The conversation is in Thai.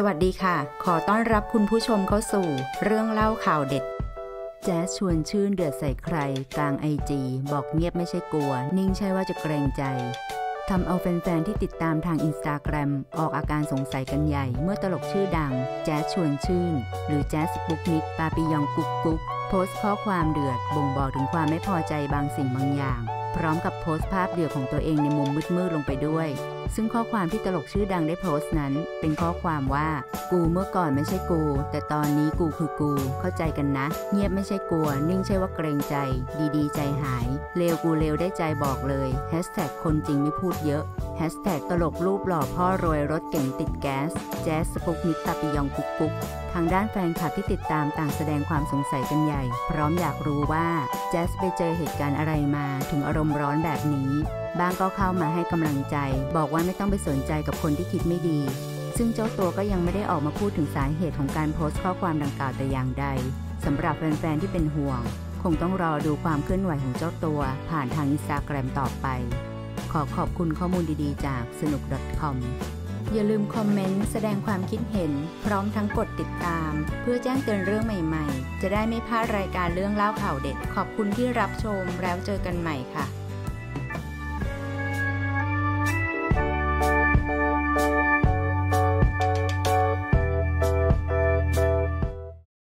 สวัสดีค่ะ ขอต้อนรับคุณผู้ชมเข้าสู่ เรื่องเล่าข่าวเด็ด แจ๊สชวนชื่นเดือดใส่ใคร กลางไอจีบอกเงียบไม่ใช่กลัว นิ่งใช่ว่าจะเกรงใจทำเอาแฟนๆที่ติดตามทางอินสตาแกรมออกอาการสงสัยกันใหญ่ เมื่อตลกชื่อดัง แจ๊สชวนชื่น หรือแจ๊สปุกนิกปาปิยองกุ๊กกุ๊กโพสต์ข้อความเดือด บ่งบอกถึงความไม่พอใจบางสิ่งบางอย่าง พร้อมกับโพสต์ภาพเดี่ยวของตัวเองในมุมมืดๆลงไปด้วย ซึ่งข้อความที่ตลกชื่อดังได้โพสต์นั้น เป็นข้อความว่า กูเมื่อก่อนไม่ใช่กู แต่ตอนนี้กูคือกู เข้าใจกันนะ เงียบไม่ใช่กลัว นิ่งใช่ว่าเกรงใจ ดีๆ ใจหาย เลวกูเลวได้ใจบอกเลยแฮชแท็กคนจริงไม่พูดเยอะ แฮชแท็กตลกรูปหล่อพ่อรวยรถเก่งติดแก๊ส แจ๊สสปุกนิกตาปิยองกุกกุกทางด้านแฟนคลับที่ติดตามต่างแสดงความสงสัยกันใหญ่ พร้อมอยากรู้ว่าแจ๊สไปเจอเหตุการณ์อะไรมาถึงอารมณ์ร้อนแบบนี้ บางก็เข้ามาให้กำลังใจ บอกว่าไม่ต้องไปสนใจกับคนที่คิดไม่ดี ซึ่งเจ้าตัวก็ยังไม่ได้ออกมาพูดถึงสาเหตุของการโพสต์ข้อความดังกล่าวแต่อย่างใดสำหรับแฟนๆที่เป็นห่วง คงต้องรอดูความเคลื่อนไหวของเจ้าตัว ผ่านทางอินสตาแกรมต่อไป ขอขอบคุณข้อมูลดีๆ จากสนุก .com อย่าลืมคอมเมนต์แสดงความคิดเห็น พร้อมทั้งกดติดตาม เพื่อแจ้งเตือนเรื่องใหม่ๆ จะได้ไม่พลาดรายการเรื่องเล่าข่าวเด็ด ขอบคุณที่รับชมแล้วเจอกันใหม่ค่ะ